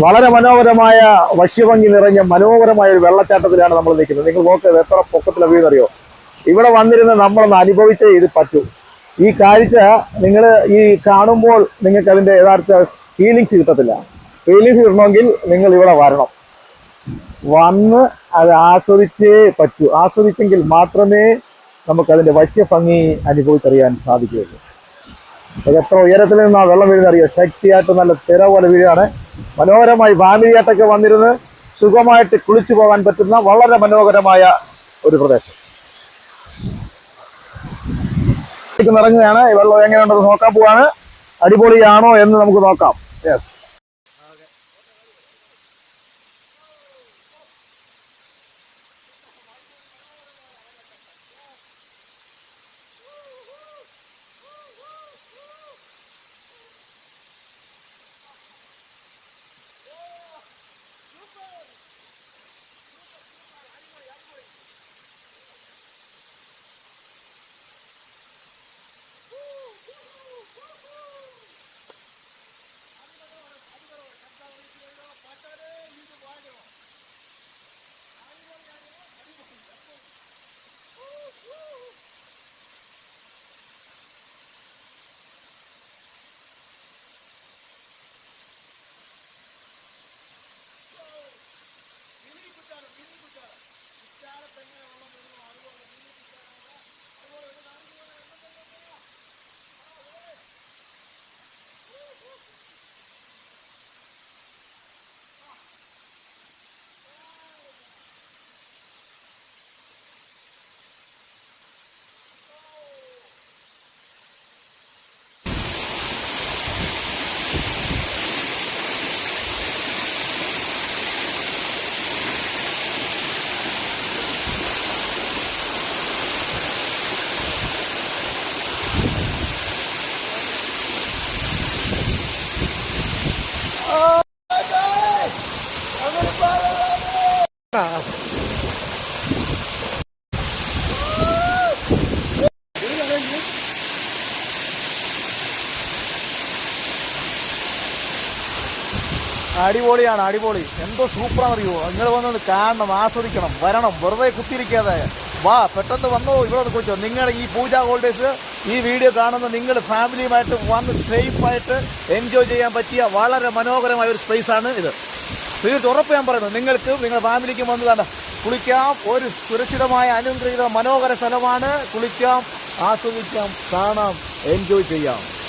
വളരെ മനോഹരമായ വശ്യഭംഗി നിറഞ്ഞ മനോഹരമായ ഒരു വെള്ളച്ചാട്ടത്തിലാണ് നമ്മൾ നിൽക്കുന്നത്. നിങ്ങൾ നോക്കിയത് എത്ര പൊക്കത്തിലെ വീടറിയോ ഇവിടെ വന്നിരുന്ന് നമ്മളൊന്ന് അനുഭവിച്ചേ ഇത് പറ്റൂ. ഈ കാഴ്ച നിങ്ങൾ ഈ കാണുമ്പോൾ നിങ്ങൾക്ക് അതിന്റെ യഥാർത്ഥ ഫീലിങ്സ് കിട്ടത്തില്ല. ഫീലിങ്സ് കിട്ടണമെങ്കിൽ നിങ്ങൾ ഇവിടെ വരണം. വന്ന് അത് ആസ്വദിച്ചേ പറ്റൂ. ആസ്വദിച്ചെങ്കിൽ മാത്രമേ നമുക്കതിന്റെ വശ്യഭംഗി അനുഭവിച്ചറിയാൻ സാധിക്കുകയുള്ളൂ. എത്ര ഉയരത്തിൽ നിന്ന് ആ വെള്ളം വീഴുന്ന അറിയാം? ശക്തിയായിട്ട് നല്ല തിര പോലെ വീഴാണ് മനോഹരമായി ഫാമിലിയായിട്ടൊക്കെ വന്നിരുന്ന് സുഖമായിട്ട് കുളിച്ചു പോകാൻ പറ്റുന്ന വളരെ മനോഹരമായ ഒരു പ്രദേശം. നിറഞ്ഞതാണ്. വെള്ളം എങ്ങനെയുണ്ടെന്ന് നോക്കാൻ പോവാണ്. അടിപൊളിയാണോ എന്ന് നമുക്ക് നോക്കാം. Yes Woo! മിന്നിക്കുറ്റാറ് മിന്നിക്കുറ്റാറ് കുറ്റാറ തെങ്ങനെ വെള്ളം വരുന്നു അതുപോലെ മിന്നിക്കുറ്റാറുള്ള അതുപോലെ ഒരു നാല് എണ്ണത്തിൽ ഓ ഓ അടിപൊളിയാണ് അടിപൊളി. എന്തോ സൂപ്പറാണ് അറിയോ നിങ്ങൾ വന്നത് കാണണം ആസ്വദിക്കണം വരണം വെറുതെ കുത്തിയിരിക്കാതെ. വാ പെട്ടെന്ന് വന്നോ ഇവിടെ കുറിച്ചോ നിങ്ങളുടെ ഈ പൂജ ഹോൾഡേഴ്സ് ഈ വീഡിയോ കാണുന്ന നിങ്ങൾ ഫാമിലിയുമായിട്ട് വന്ന് സേഫായിട്ട് എൻജോയ് ചെയ്യാൻ പറ്റിയ വളരെ മനോഹരമായ ഒരു സ്പേസ് ആണ് ഇത്. തീർച്ച ഉറപ്പ് ഞാൻ പറയുന്നു. നിങ്ങൾക്ക് നിങ്ങളുടെ ഫാമിലിക്കും വന്ന് തന്നെ കുളിക്കാം. ഒരു സുരക്ഷിതമായ അനുഗ്രഹീത മനോഹര സ്ഥലമാണ്. കുളിക്കാം ആസ്വദിക്കാം കാണാം എൻജോയ് ചെയ്യാം.